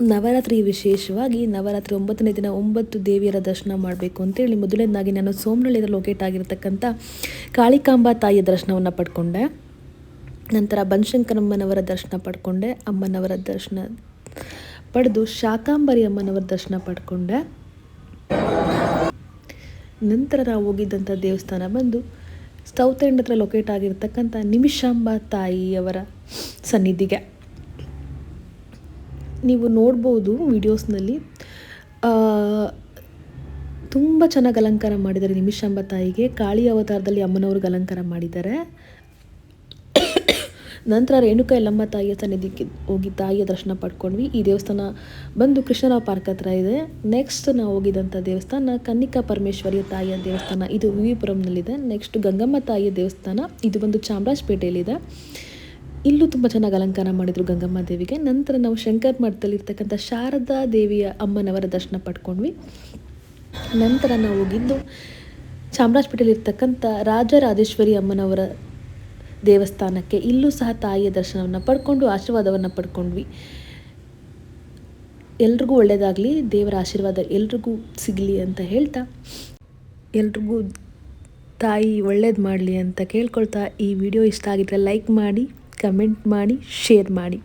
ನವರಾತ್ರಿ ವಿಶೇಷವಾಗಿ ನವರಾತ್ರಿ ಒಂಬತ್ತನೇ ದಿನ ಒಂಬತ್ತು ದೇವಿಯರ ದರ್ಶನ ಮಾಡಬೇಕು ಅಂತೇಳಿ ಮೊದಲನೇದಾಗಿ ನಾನು ಸೋಮನಳ್ಳಿಯಲ್ಲಿ ಲೊಕೇಟ್ ಆಗಿರತಕ್ಕಂಥ ಕಾಳಿಕಾಂಬಾ ತಾಯಿಯ ದರ್ಶನವನ್ನು ಪಡ್ಕೊಂಡೆ. ನಂತರ ಬನಶಂಕರಮ್ಮನವರ ದರ್ಶನ ಪಡ್ಕೊಂಡೆ, ಅಮ್ಮನವರ ದರ್ಶನ ಪಡೆದು ಶಾಕಾಂಬರಿ ಅಮ್ಮನವರ ದರ್ಶನ ಪಡ್ಕೊಂಡೆ. ನಂತರ ನಾವು ಹೋಗಿದ್ದಂಥ ದೇವಸ್ಥಾನ ಬಂದು ಸೌತ್ ಎಂಡ್ ಹತ್ರ ಲೊಕೇಟ್ ಆಗಿರ್ತಕ್ಕಂಥ ನಿಮಿಷಾಂಬ ತಾಯಿಯವರ ಸನ್ನಿಧಿಗೆ. ನೀವು ನೋಡ್ಬೋದು ವಿಡಿಯೋಸ್ನಲ್ಲಿ ತುಂಬ ಚೆನ್ನಾಗಿ ಅಲಂಕಾರ ಮಾಡಿದ್ದಾರೆ ನಿಮಿಷಾಂಬ ತಾಯಿಗೆ. ಕಾಳಿ ಅವತಾರದಲ್ಲಿ ಅಮ್ಮನವ್ರಿಗೆ ಅಲಂಕಾರ ಮಾಡಿದ್ದಾರೆ. ನಂತರ ರೇಣುಕಾ ಯಲ್ಲಮ್ಮ ತಾಯಿಯ ಸನ್ನಿಧಿಗೆ ಹೋಗಿ ತಾಯಿಯ ದರ್ಶನ ಪಡ್ಕೊಂಡ್ವಿ. ಈ ದೇವಸ್ಥಾನ ಬಂದು ಕೃಷ್ಣರಾವ್ ಪಾರ್ಕ್ ಹತ್ರ ಇದೆ. ನೆಕ್ಸ್ಟ್ ನಾವು ಹೋಗಿದಂಥ ದೇವಸ್ಥಾನ ಕನ್ನಿಕಾ ಪರಮೇಶ್ವರಿಯ ತಾಯಿಯ ದೇವಸ್ಥಾನ. ಇದು ವಿ ವಿ ನೆಕ್ಸ್ಟ್ ಗಂಗಮ್ಮ ತಾಯಿಯ ದೇವಸ್ಥಾನ. ಇದು ಬಂದು ಚಾಮರಾಜಪೇಟೆಯಲ್ಲಿದೆ. ಇಲ್ಲೂ ತುಂಬ ಚೆನ್ನಾಗಿ ಅಲಂಕಾರ ಮಾಡಿದರು ಗಂಗಮ್ಮ ದೇವಿಗೆ. ನಂತರ ನಾವು ಶಂಕರ್ ಮಠದಲ್ಲಿ ಇರ್ತಕ್ಕಂಥ ಶಾರದಾ ದೇವಿಯ ಅಮ್ಮನವರ ದರ್ಶನ ಪಡ್ಕೊಂಡ್ವಿ. ನಂತರ ನಾವು ಹೋಗಿದ್ದು ಚಾಮರಾಜಪೇಟೆಯಲ್ಲಿರ್ತಕ್ಕಂಥ ರಾಜರಾಜೇಶ್ವರಿ ಅಮ್ಮನವರ ದೇವಸ್ಥಾನಕ್ಕೆ. ಇಲ್ಲೂ ಸಹ ತಾಯಿಯ ದರ್ಶನವನ್ನು ಪಡ್ಕೊಂಡು, ಆಶೀರ್ವಾದವನ್ನು ಪಡ್ಕೊಂಡ್ವಿ. ಎಲ್ರಿಗೂ ಒಳ್ಳೆಯದಾಗಲಿ ದೇವರ ಆಶೀರ್ವಾದ ಎಲ್ರಿಗೂ ಸಿಗಲಿ ಅಂತ ಹೇಳ್ತಾ, ಎಲ್ರಿಗೂ ತಾಯಿ ಒಳ್ಳೇದು ಮಾಡಲಿ ಅಂತ ಕೇಳ್ಕೊಳ್ತಾ ಈ ವಿಡಿಯೋ ಇಷ್ಟ ಆಗಿದ್ರೆ ಲೈಕ್ ಮಾಡಿ ಕಮೆಂಟ್ ಮಾಡಿ ಶೇರ್ ಮಾಡಿ.